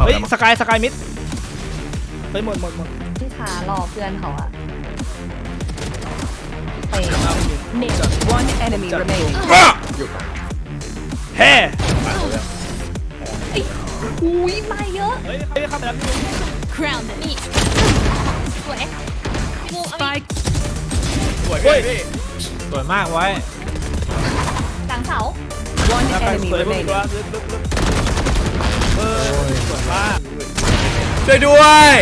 เฮ้ยแล้วมั้งสกายสกายมิดเฮ้ยหมดหมดหมดที่ขารอเพื่อนเขาอะไป One enemy remaining. แฮ่อุ้ยมาเยอะเฮ้ยเฮ้ยเข้าไปแล้ว Crown them. นี่สวยพี่มูเอาอีก Spike สวยพี่พี่สวยมากไว้กลางเสา one แล้วไป enemy สวยพวก remaining. ตัวลึกลึกลึก เออสวยมากช่วยด้วย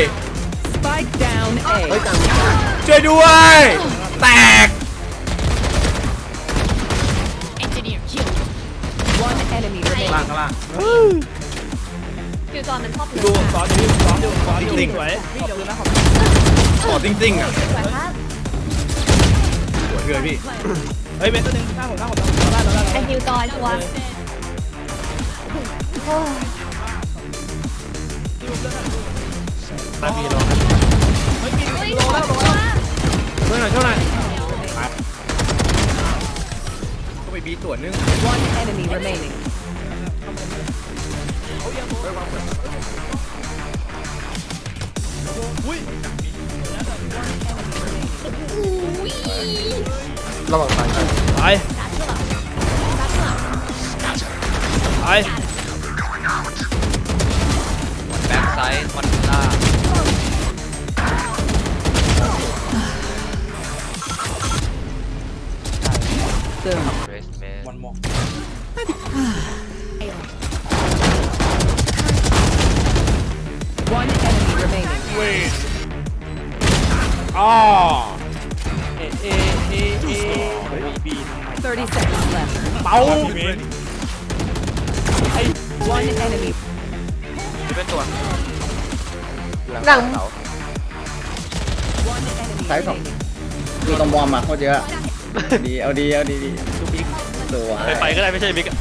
Spike down A. ช่วยด้วย แตก engineer kill. One enemy ล่าง remaining. ข้างล่างคือตอนมันชอบดูสอนอยู่สอนอยู่สอนอยู่สวยขอบคุณนะขอบคุณขอจริงๆอะสวยมากสวยเลยพี่ เฮ้ยเบนตัวหนึงหน้าผมหน้าผมเราได้เราได้ไอเราได้ฮิวจอยชัวร์โตาพีรอเฮ้ยมีเฮ้ยโลแล้วโลแล้วช่วยหน่อยช่วยหน่อยก็ไปบีตัวนึง One enemy remaining. อุ้ยระหว่างซ้ายกันตายตายแบ็กไซด์วัน ล่า Boom. เรสเมนวันมอง One enemy remaining. เว้ยอ๋อเอเอเอเอบีบี30 seconds left. เป้า One enemy. ที่เป็นตัวหลัง One enemy Thấy không? remaining. ดูตรงบอมมาโคตรเยอะ ดีเอาดีเอาดีดีสวยไปไปก็ได้ไม่ใช่มิกอะ